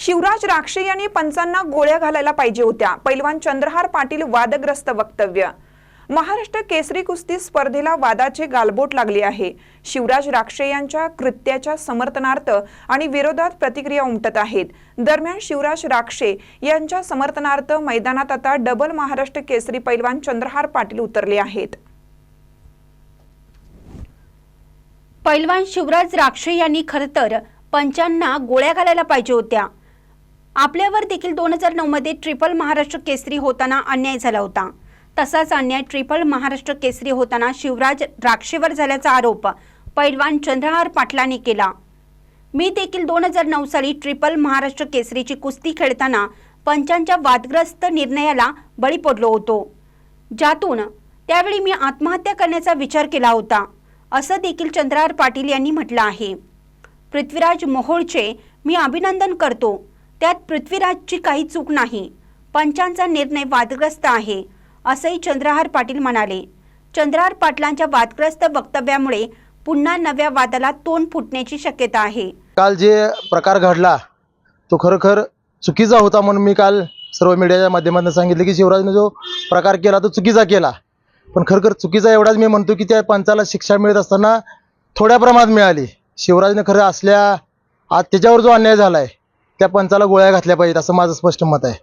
शिवराज राक्षे यांनी पंचांना गोळ्या घालायला पाहिजे होत्या. पैलवान चंद्रहार पाटील वादग्रस्त वक्तव्य. महाराष्ट्र केसरी कुस्ती स्पर्धेला वादाचे गालबोट लागले आहे. शिवराज राक्षे यांच्या कृत्याच्या समर्थनार्थ आणि विरोधात प्रतिक्रिया उमटत आहेत. दरम्यान शिवराज राक्षे यांच्या समर्थनार्थ मैदानात आता डबल महाराष्ट्र केसरी पैलवान चंद्रहार पाटील उतरले आहेत. पैलवान शिवराज राक्षे यांनी खरं तर पंचांना गोळ्या घालायला पाहिजे होत्या. आपल्यावर देखील दोन हजार नऊमध्ये ट्रिपल महाराष्ट्र केसरी होताना अन्याय झाला होता. तसाच अन्याय ट्रिपल महाराष्ट्र केसरी होताना शिवराज राक्षेवर झाल्याचा आरोप पैलवान चंद्रहार पाटलांनी केला. मी देखील दोन हजार नऊ साली ट्रिपल महाराष्ट्र केसरीची कुस्ती खेळताना पंचांच्या वादग्रस्त निर्णयाला बळी पडलो होतो. ज्यातून त्यावेळी मी आत्महत्या करण्याचा विचार केला होता असं देखील चंद्रहार पाटील यांनी म्हटलं आहे. पृथ्वीराज मोहोळचे मी अभिनंदन करतो. त्यात पृथ्वीराजची काही चूक नाही. पंचांचा निर्णय वादग्रस्त आहे असंही चंद्रहार पाटील म्हणाले. चंद्रहार पाटलांच्या वादग्रस्त वक्तव्यामुळे पुन्हा नव्या वादाला तोंड फुटण्याची शक्यता आहे. काल जे प्रकार घडला तो खरोखर चुकीचा होता म्हणून मी काल सर्व मीडियाच्या माध्यमातून सांगितलं की शिवराजने जो प्रकार केला तो चुकीचा केला. पण खरोखर चुकीचा एवढाच मी म्हणतो की त्या पंचाला शिक्षा मिळत असताना थोड्या प्रमाणात मिळाली. शिवराजने खरं असल्या आज त्याच्यावर जो अन्याय झाला आहे त्या पंचाला गोळ्या घातल्या पाहिजेत असं माझं स्पष्ट मत आहे.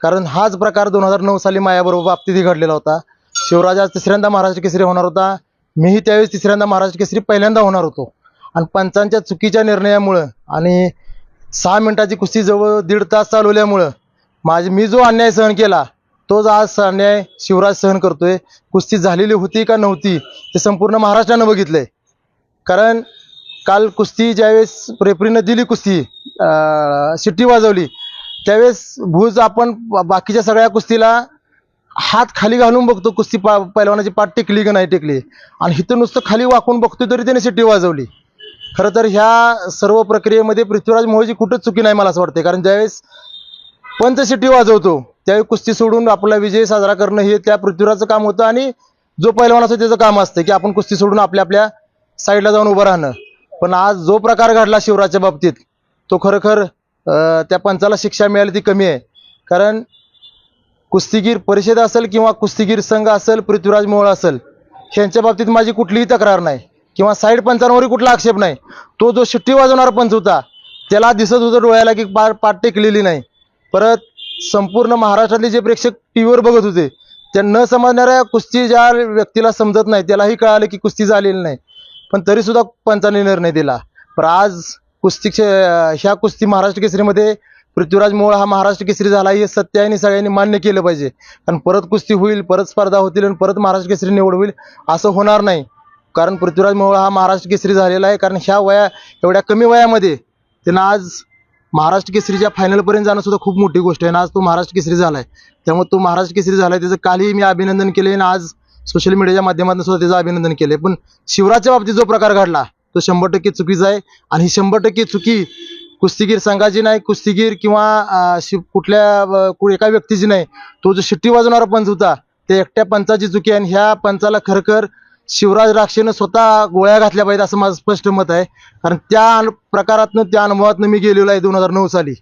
कारण हाच प्रकार दोन हजार नऊ साली मायाबरोबर बाबतीतही घडलेला होता. शिवराज आज तिसऱ्यांदा महाराष्ट्र केसरी होणार होता. मीही त्यावेळेस तिसऱ्यांदा महाराष्ट्र केसरी पहिल्यांदा होणार होतो. आणि पंचांच्या चुकीच्या निर्णयामुळं आणि सहा मिनिटाची कुस्ती जवळ दीड तास चालवल्यामुळं माझी मी जो अन्याय सहन केला तोच आज अन्याय शिवराज सहन करतोय. कुस्ती झालेली होती का नव्हती हे संपूर्ण महाराष्ट्रानं बघितलंय. कारण काल कुस्ती ज्यावेळेस रेफरीनं दिली कुस्ती शिट्टी वाजवली. त्यावेळेस भूज आपण बाकीच्या सगळ्या कुस्तीला हात खाली घालून बघतो कुस्ती पा पैलवानाची पाठ टेकली की नाही टेकली. आणि इथं नुसतं खाली वाकून बघतो तरी त्याने शिट्टी वाजवली. खरं तर ह्या सर्व प्रक्रियेमध्ये पृथ्वीराज मोहजी कुठंच चुकी नाही मला असं वाटते कारण ज्यावेळेस पंच शिट्टी वाजवतो त्यावेळी कुस्ती सोडून आपला विजय साजरा करणं हे त्या पृथ्वीराजचं काम होतं आणि जो पैलवान असतो त्याचं काम असतं की आपण कुस्ती सोडून आपल्या आपल्या साईडला जाऊन उभं राहणं. पण आज जो प्रकार घडला शिवराजच्या बाबतीत तो खरोखर त्या पंचाला शिक्षा मिळाली ती कमी आहे. कारण कुस्तीगीर परिषद असेल किंवा कुस्तीगीर संघ असेल पृथ्वीराज मोहोळ असेल यांच्या बाबतीत माझी कुठलीही तक्रार नाही. किंवा साईड पंचांवरही कुठला आक्षेप नाही. तो जो शिट्टी वाजवणारा पंच होता त्याला दिसत होतं डोळ्याला की पा पाठ टेकलेली नाही. परत संपूर्ण महाराष्ट्रातले जे प्रेक्षक टी व्हीवर बघत होते त्या न समजणाऱ्या कुस्ती ज्या व्यक्तीला समजत नाही त्यालाही कळालं की कुस्ती झालेली नाही. पण तरीसुद्धा पंचाने निर्णय दिला. पण आज कुस्ती क्षे- ह्या कुस्ती महाराष्ट्र केसरीमध्ये पृथ्वीराज मोळ हा महाराष्ट्र केसरी झाला. हे सत्य आहे आणि सगळ्यांनी मान्य केलं पाहिजे. कारण परत कुस्ती होईल परत स्पर्धा होतील आणि परत महाराष्ट्र केसरी निवड होईल असं होणार नाही. कारण पृथ्वीराज मोहोळ हा महाराष्ट्र केसरी झालेला आहे. कारण ह्या वया एवढ्या कमी वयामध्ये त्यांना आज महाराष्ट्र केसरीच्या फायनलपर्यंत जाणं सुद्धा खूप मोठी गोष्ट आहे. आणि आज तो महाराष्ट्र केसरी आहे त्यामुळे तो महाराष्ट्र केसरी आहे त्याचं कालही मी अभिनंदन केले आणि आज सोशल मीडियाच्या माध्यमातून सुद्धा त्याचं अभिनंदन केले पण शिवराजच्या बाबतीत जो प्रकार घडला तो शंभर टक्के चुकीचा आहे. आणि ही शंभर टक्के चुकी कुस्तीगीर संघाची नाही कुस्तीगीर किंवा शिव कुठल्या कु- एका व्यक्तीची नाही. तो जो शिट्टी वाजवणारा पंच होता ते एकट्या पंचाची चुकी आहे आणि ह्या पंचाला खरखर शिवराज राक्षेनं स्वतः गोळ्या घातल्या पाहिजे असं माझं स्पष्ट मत आहे. कारण त्या प्रकारातनं त्या अनुभवातनं मी गेलेलो आहे दोन हजार नऊ साली.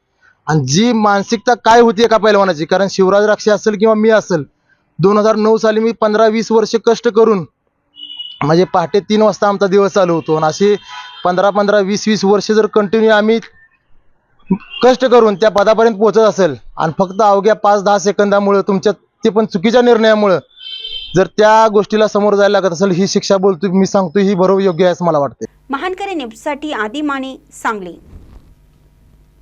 आणि जी मानसिकता काय होती एका पैलवानाची कारण शिवराज राक्षे असेल किंवा मी असेल दोन हजार नऊ साली मी पंधरा वीस वर्ष कष्ट करून म्हणजे पहाटे तीन वाजता आमचा दिवस चालू होतो. आणि असे पंधरा पंधरा वीस वीस वर्ष जर कंटिन्यू आम्ही कष्ट करून त्या पदापर्यंत पोहोचत असेल आणि फक्त अवघ्या पाच दहा सेकंदामुळं तुमच्या ते पण चुकीच्या निर्णयामुळं जर त्या गोष्टीला समोर जायला लागत असेल ही शिक्षा बोलतो मी सांगतो ही बरोबर योग्य आहे असं मला वाटते महानकरी न्यूजसाठी आदिमाने सांगली.